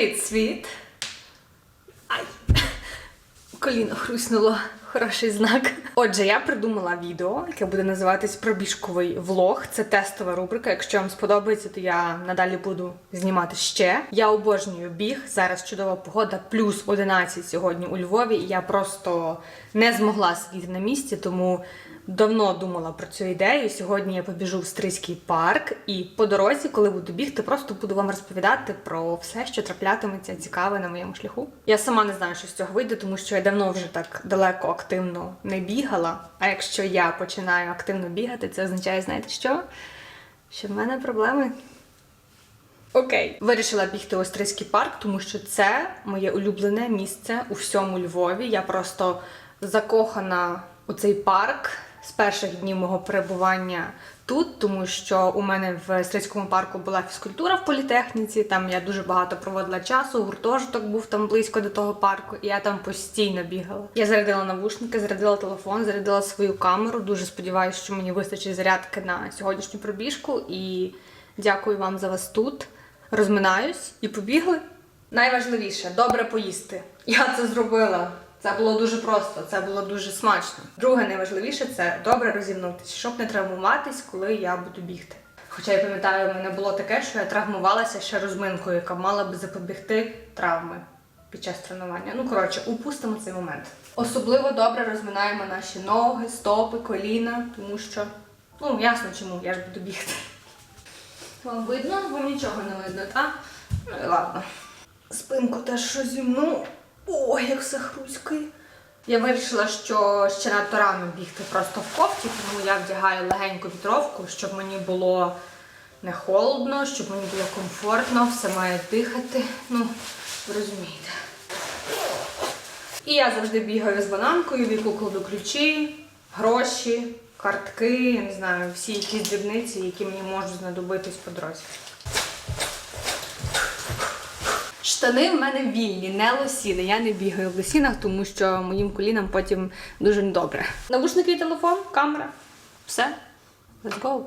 Привіт, світ! Ай, коліно хруснуло. Хороший знак. Отже, я придумала відео, яке буде називатись Пробіжковий влог. Це тестова рубрика. Якщо вам сподобається, то я надалі буду знімати ще. Я обожнюю біг. Зараз чудова погода, плюс 11 сьогодні у Львові. І я просто не змогла сидіти на місці, тому давно думала про цю ідею. Сьогодні я побіжу в Стрийський парк, і по дорозі, коли буду бігти, просто буду вам розповідати про все, що траплятиметься цікаве на моєму шляху. Я сама не знаю, що з цього вийде, тому що я давно вже так далеко активно не бігала. А якщо я починаю активно бігати, це означає, знаєте що? Що в мене проблеми Окей, вирішила бігти у Остризький парк, тому що це моє улюблене місце у всьому Львові. Я просто закохана у цей парк з перших днів мого перебування тут, тому що у мене в Остризькому парку була фізкультура в політехніці. Там я дуже багато проводила часу. Гуртожиток був там близько до того парку, і я там постійно бігала. Я зарядила навушники, зарядила телефон, зарядила свою камеру. Дуже сподіваюся, що мені вистачить зарядки на сьогоднішню пробіжку. І дякую вам за вас тут розминаюсь і побігли. Найважливіше добре поїсти. Я це зробила. Це було дуже просто, це було дуже смачно. Друге найважливіше це добре розімнутися, щоб не травмуватись, коли я буду бігти. Хоча я пам'ятаю, в мене було таке, що я травмувалася ще розминкою, яка мала би запобігти травми під час тренування. Ну, коротше, упустимо цей момент. Особливо добре розминаємо наші ноги, стопи, коліна, тому що, ну, ясно чому, я ж буду бігти. Вам видно? Вам нічого не видно, так? Ну і ладно. Спинку теж щось зімну. Ой, як все хруськає. Я вирішила, що ще надто рано бігти просто в кофті, тому я вдягаю легеньку вітровку, щоб мені було не холодно, щоб мені було комфортно, все має дихати. Ну, ви розумієте. І я завжди бігаю з бананкою, в яку кладу ключі, гроші, картки, я не знаю, всі якісь дрібниці, які мені можуть знадобитись по дорозі. Штани в мене вільні, не лосіни. Я не бігаю в лосінах, тому що моїм колінам потім дуже недобре. Навушники телефон, камера. Все. Let's go.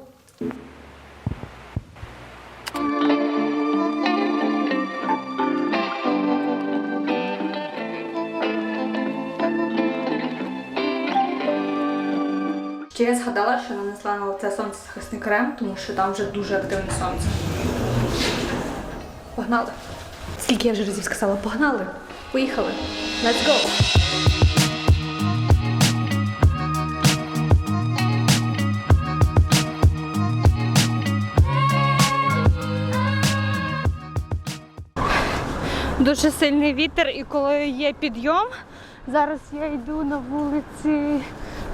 Ще я згадала, що нанесла на лице сонцезахисний крем, тому що там вже дуже активне сонце. Погнали. Скільки я вже разів сказала, погнали. Поїхали. Let's go. Дуже сильний вітер, і коли є підйом, зараз я йду на вулиці,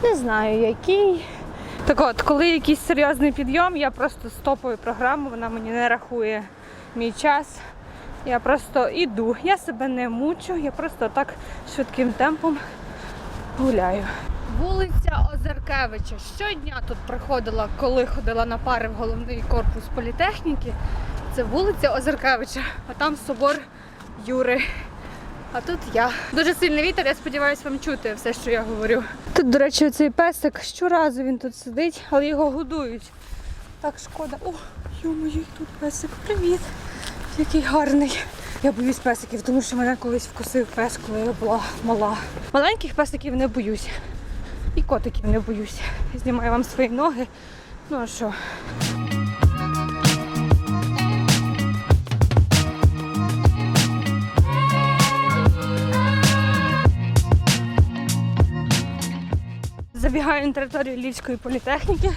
не знаю який. Так от, коли якийсь серйозний підйом, я просто стопую програму, вона мені не рахує мій час. Я просто іду. Я себе не мучу, я просто так швидким темпом гуляю. Вулиця Озеркевича. Щодня тут приходила, коли ходила на пари в головний корпус політехніки. Це вулиця Озеркевича, а там собор Юри. А тут я. Дуже сильний вітер, я сподіваюся вам чути все, що я говорю. Тут, до речі, цей песик щоразу він тут сидить, але його годують. Так шкода. О, йо-моє, тут песик. Привіт. Який гарний. Я боюсь песиків, тому що мене колись вкусив пес, коли я була мала. Маленьких песиків не боюсь. І котиків не боюсь. Знімаю вам свої ноги. Ну а що? Забігаю на територію Львівської політехніки,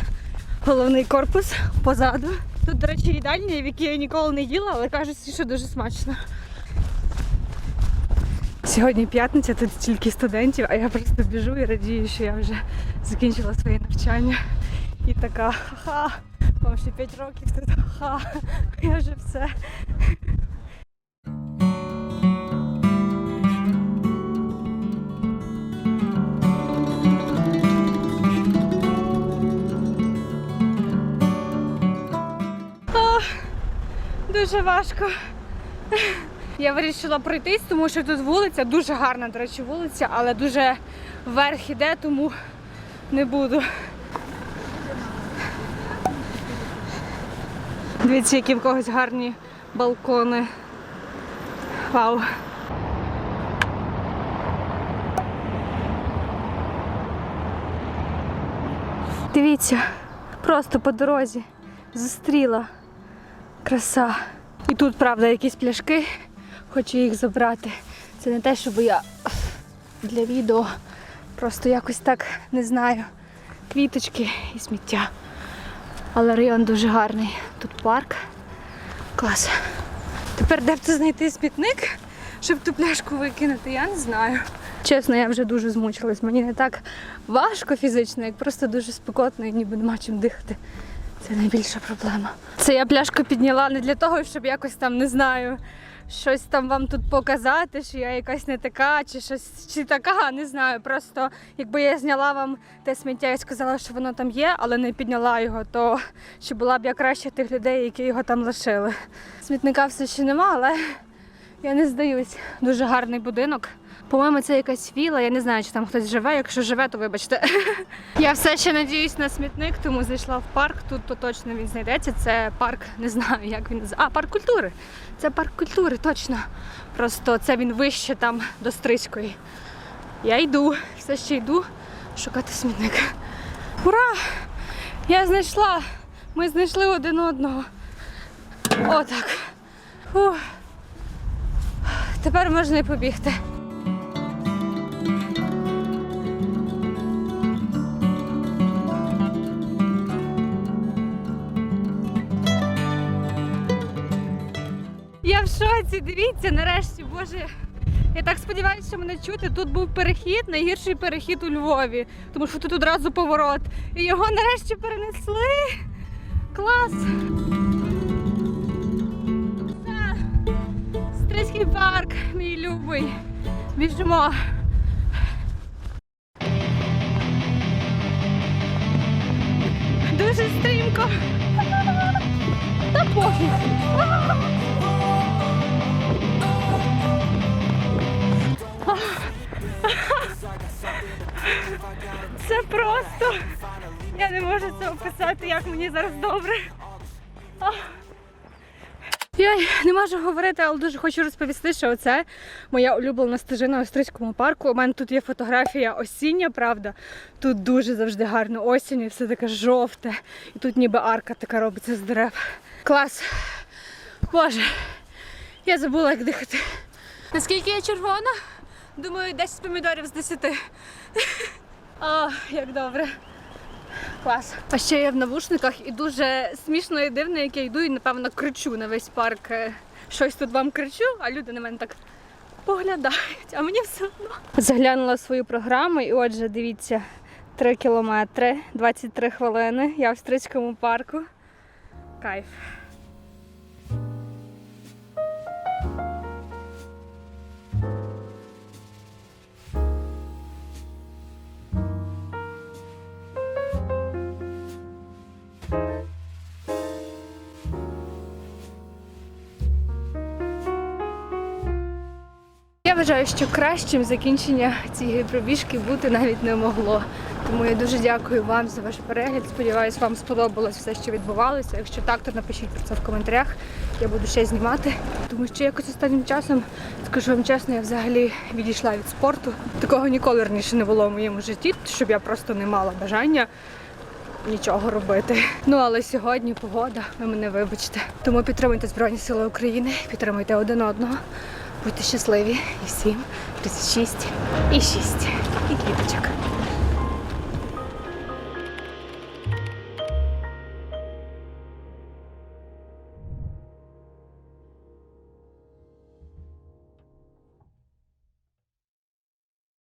головний корпус позаду. Тут, до речі, їдальня, в якій я ніколи не їла, але кажуть, що дуже смачно. Сьогодні п'ятниця, тут стільки студентів, а я просто біжу і радію, що я вже закінчила своє навчання. І така, ха-ха, вам ще 5 років тут, ха, я вже все. Дуже важко. Я вирішила пройтись, тому що тут вулиця, дуже гарна, до речі, вулиця, але дуже вверх іде, тому не буду. Дивіться, які в когось гарні балкони. Вау. Дивіться, просто по дорозі зустріла. Краса. І тут, правда, якісь пляшки, хочу їх забрати. Це не те, щоб я для відео. Просто якось так не знаю. Квіточки і сміття. Але район дуже гарний. Тут парк. Клас. Тепер де б це знайти смітник, щоб ту пляшку викинути, я не знаю. Чесно, я вже дуже змучилась. Мені не так важко фізично, як просто дуже спекотно і ніби нема чим дихати. Це найбільша проблема. Це я пляшку підняла не для того, щоб якось там не знаю, щось там вам тут показати, що я якась не така, чи щось чи така, не знаю. Просто якби я зняла вам те сміття і сказала, що воно там є, але не підняла його, то чи була б я краще тих людей, які його там лишили. Смітника все ще нема, але я не здаюсь. Дуже гарний будинок. По-моєму, це якась віла. Я не знаю, чи там хтось живе. Якщо живе, то вибачте. Я все ще надіюсь на смітник, тому зайшла в парк. Тут то точно він знайдеться. Це парк, не знаю, як він. А, парк культури. Це парк культури, точно. Просто це він вище там до Стрийської. Я йду, все ще йду шукати смітник. Ура! Я знайшла! Ми знайшли один одного. Отак. Фух. Тепер можна і побігти. В шоці, дивіться, нарешті, боже. Я так сподіваюся, що мене чути. Тут був перехід, найгірший перехід у Львові, тому що тут одразу поворот. І його нарешті перенесли. Клас! Стрийський парк, мій любий. Біжимо. Дуже стрімко. Та пофіг. Просто. Я не можу це описати, як мені зараз добре. Я не можу говорити, але дуже хочу розповісти, що це моя улюблена стежина у Стрийському парку. У мене тут є фотографія осіння, правда. Тут дуже завжди гарно осінь, і все таке жовте. І тут ніби арка така робиться з дерев. Клас. Боже, я забула, як дихати. Наскільки я червона? Думаю, 10 помідорів з 10. О, як добре. Клас. А ще я в навушниках і дуже смішно і дивно, як я йду і напевно кричу на весь парк. е, Щось тут вам кричу, а люди на мене так поглядають, а мені все одно. Заглянула свою програму і отже, дивіться, 3 кілометри, 23 хвилини. Я в Стрийському парку. Кайф. Я вважаю, що кращим закінчення цієї пробіжки бути навіть не могло. Тому я дуже дякую вам за ваш перегляд. Сподіваюсь, вам сподобалось все, що відбувалося. Якщо так, то напишіть про це в коментарях. Я буду ще знімати. Тому що якось останнім часом, скажу вам чесно, я взагалі відійшла від спорту. Такого ніколи раніше не було в моєму житті, щоб я просто не мала бажання нічого робити. Ну але сьогодні погода, ви мене вибачте. Тому підтримуйте Збройні Сили України, підтримуйте один одного. Будьте щасливі і всім 36 і 6 і квіточок.